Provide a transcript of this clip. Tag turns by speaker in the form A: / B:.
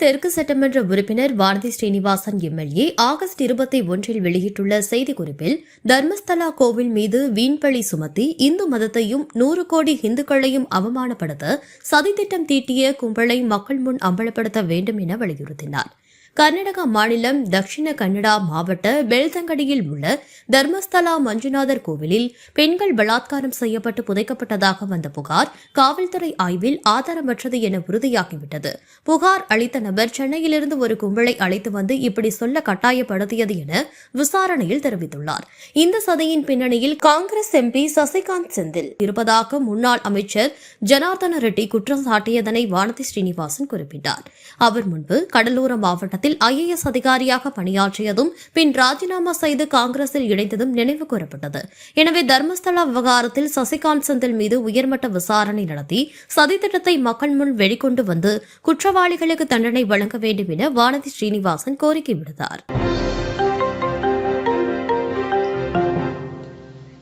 A: தெற்கு சட்டமன்ற உறுப்பினர் வானதி ஸ்ரீனிவாசன் எம்எல்ஏ ஆகஸ்ட் இருபத்தி ஒன்றில் வெளியிட்டுள்ள செய்திக்குறிப்பில் தர்மஸ்தலா கோவில் மீது வீண்பழி சுமத்தி இந்து மதத்தையும் நூறு கோடி இந்துக்களையும் அவமானப்படுத்த சதித்திட்டம் தீட்டிய கும்பலை மக்கள் முன் அம்பலப்படுத்த வேண்டும் என வலியுறுத்தினார். கர்நாடகா மாநிலம் தக்ஷிண கன்னடா மாவட்ட பெல்தங்கடியில் உள்ள தர்மஸ்தலா மஞ்சுநாதர் கோவிலில் பெண்கள் பலாத்காரம் செய்யப்பட்டு புதைக்கப்பட்டதாக வந்த புகார் காவல்துறை ஆய்வில் ஆதாரமற்றது என உறுதியாகிவிட்டது. புகார் அளித்த நபர் சென்னையிலிருந்து ஒரு கும்பலை அழைத்து வந்து இப்படி சொல்ல கட்டாயப்படுத்தியது என விசாரணையில் தெரிவித்துள்ளார். இந்த சதியின் பின்னணியில் காங்கிரஸ் எம்பி சசிகாந்த் செந்தில் இருப்பதாக முன்னாள் அமைச்சர் ஜனார்தன ரெட்டி குற்றம் சாட்டியதனை வானதி ஸ்ரீனிவாசன் குறிப்பிட்டார். அவர் முன்பு கடலோர மாவட்டத்தில் ஐஏஎஸ் அதிகாரியாக பணியாற்றியதும் பின் ராஜினாமா செய்து காங்கிரஸில் இணைந்ததும் நினைவு கூறப்பட்டது. எனவே தர்மஸ்தலா விவகாரத்தில் சசிகாந்த் செந்தில் மீது உயர்மட்ட விசாரணை நடத்தி சதித்திட்டத்தை மக்கள் முன் வெளிக்கொண்டு வந்து குற்றவாளிகளுக்கு தண்டனை வழங்க வேண்டும் என வானதி ஸ்ரீனிவாசன் கோரிக்கை விடுத்தார்.